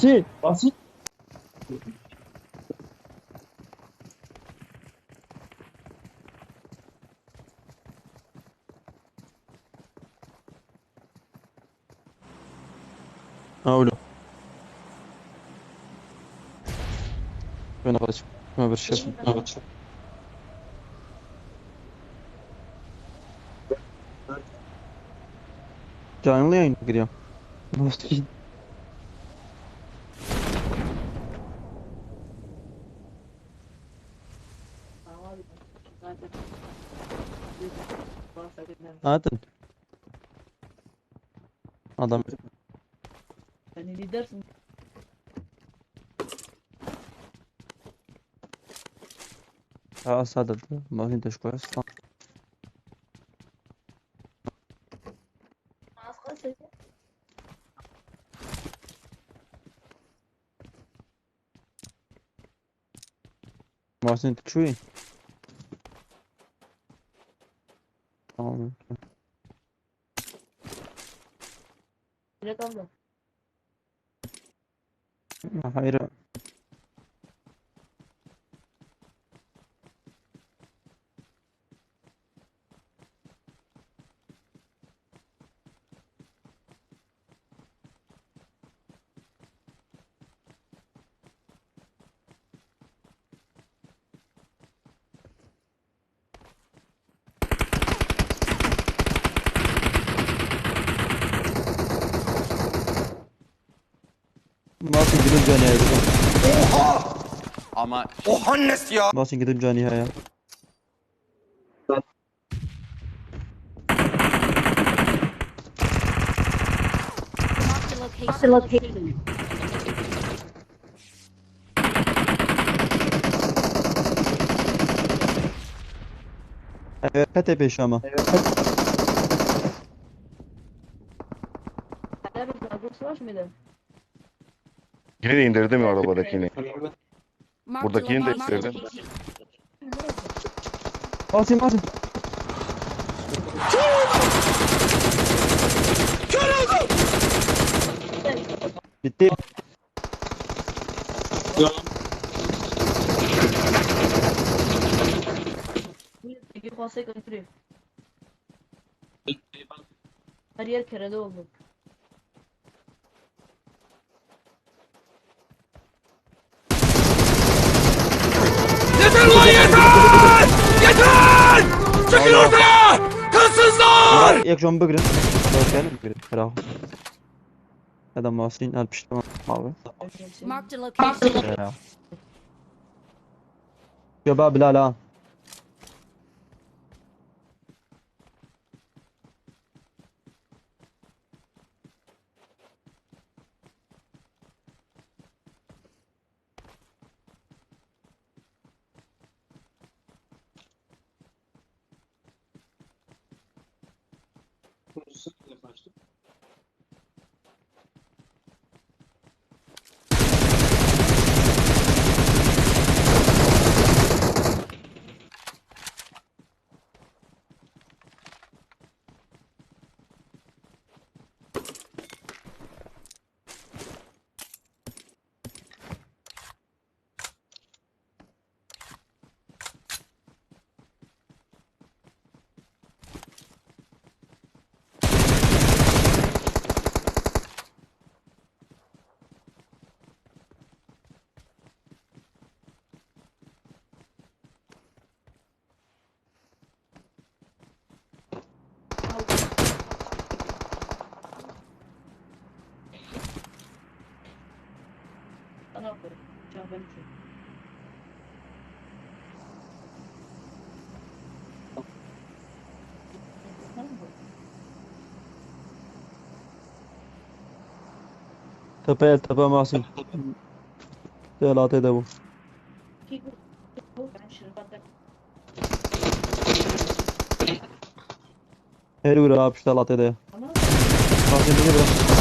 Basit. Basit. Öyle. Ben arkadaşım. Ben bir şey yapayım. Canlı yayın giriyor. Nasıl Hadi. Adam Hani lidersin. sağa saldırdı. Bakın dış koyar. Mahsin çuy. Ne Nasıl gidip caniye Ama Nasıl gidip caniye ya? Marked a location. Evet KTP şu ama. Hala bir dalgası var mıydı? Yine de indirdim arabadakini. Buradakini de indirdim. Basayım basayım Bitti Peki konsey götürüyor. Her yer kerede oldu. Bak, Jak żon bygry Bakın bygry Bravo Adam Masin alpiştim abi. Marked a location. Ya Şöba produção de pastor? Aferin. Can benim için. Tepe tepe Masin Delat ede bu. Her ura yapıştı lat ede. Masin dedi bırak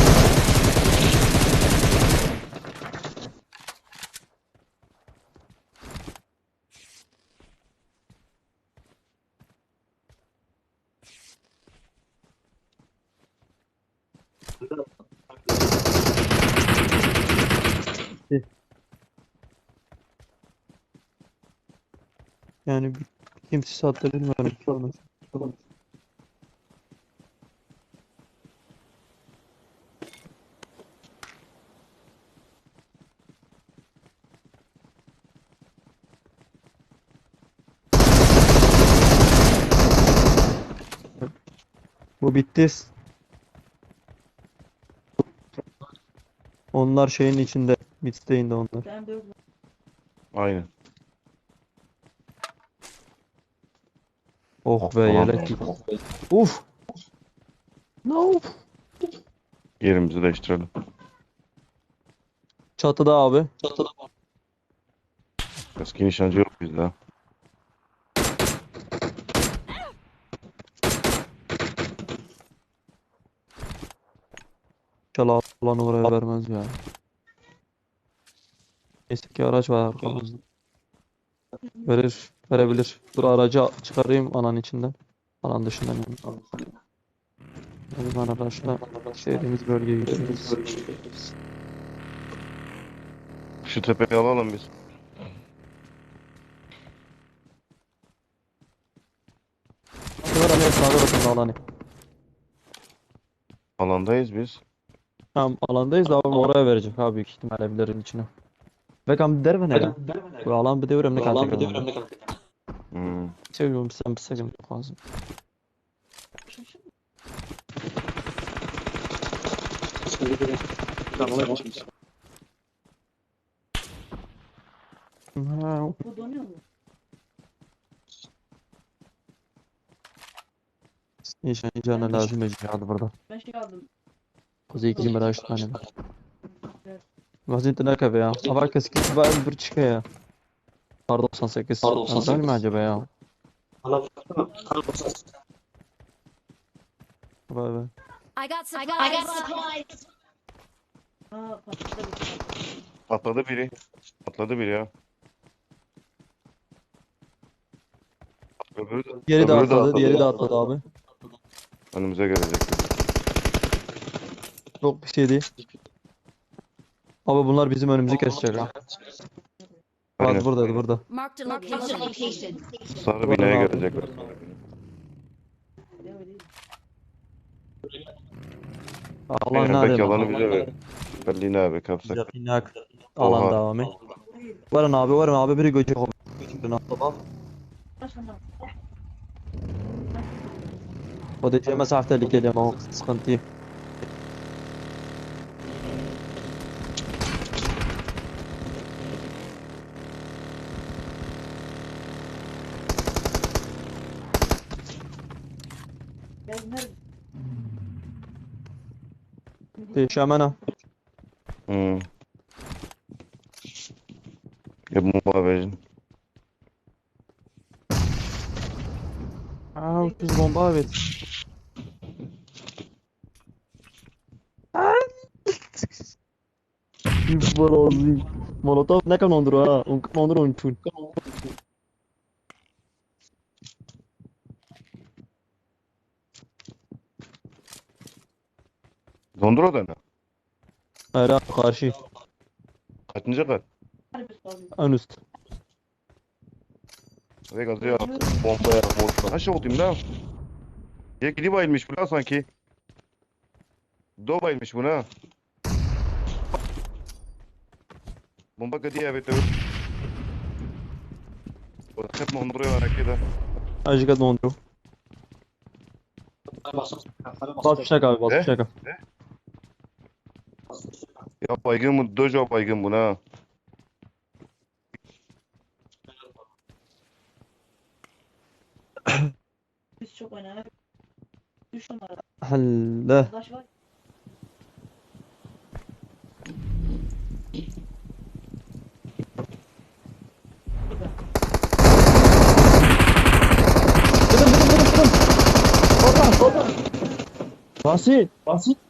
Yani kimse saatte bilmiyorum. Olmaz. Olmaz. Bu bitti. Onlar şeyin içinde. Midstay'inde onlar. Ben böyle Aynen. Oh be Tamam. yelek. Uf. No. Yerimizi değiştirelim. Çatıda abi. Eski nişancı yok bizde. İnşallah alanı oraya vermez ya. Neyse ki araç var arkamızda. Verir, verebilir. Dur aracı çıkarayım alan içinden. Alan dışından yani. Hadi ben araçla şehrimiz bölgeye gidiyoruz. Şu tepeyi alalım biz. Sağda bakın alanı. Alandayız biz. Tamam alandayız da abim oraya verecek abi büyük ihtimal evlerin içine. Bekam der mi ne? Bu alan bir devrim ne kadar Hmm. Seviyorum sen bir seviyorum lazım. Ha, bu donuyor mu? nişan canı lazım ecmadı burada. Ben şey aldım. Meraş tane. Vaziyette ne kadar ya? Hava keski var bir çıkıyor ya. Kar 98. Kar 98. Güzel mi acaba ya? Vay be. I got supplies. Aa patladı bir Atladı biri. Atladı biri ya. Öbürü de, Diğeri de öbürü atladı, diğeri de atladı. atladı abi. Önümüze gelecek. Çok bir şey değil. Abi bunlar bizim önümüzü kesecek ha. Aynen. Bak buradaydı burada. Marked a location. Sarı binaya gelecekler. Devam edeyim. Allah Aynen, nerede belki lan? alanı bize ver. Berlin abi kapsak. Bize inak alan Oha. devamı. Varın abi varın abi biri göcek oldu. Göcekten atla bak. Başlama. O da mesafe tehlikeli ama o sıkıntı. yok. Gel nerede? Değişemem ha. Hmm. Ya bu muhabbecin. Aa, biz bomba evet. Balozi. Molotov ne kan ondru ha? Un kan ondru un chun. Dondura da ne? Hayır abi karşı. Kaçıncı kat? Harbi sordum. Ön üst. Ve gazı ya. Bombaya. Bombaya. Aşağı olayım da. Ya gidi bayılmış bu la sanki. Do bayılmış buna. Bomba gadi ya bete. Hep monduruyor var kida. Ajika dondru. Bas bir şey abi bas bir Ne? Ya baygın bu dojo baygın buna. Biz çok oynadık. Üç numara. Halle. Arkadaş var. Basit. Basit.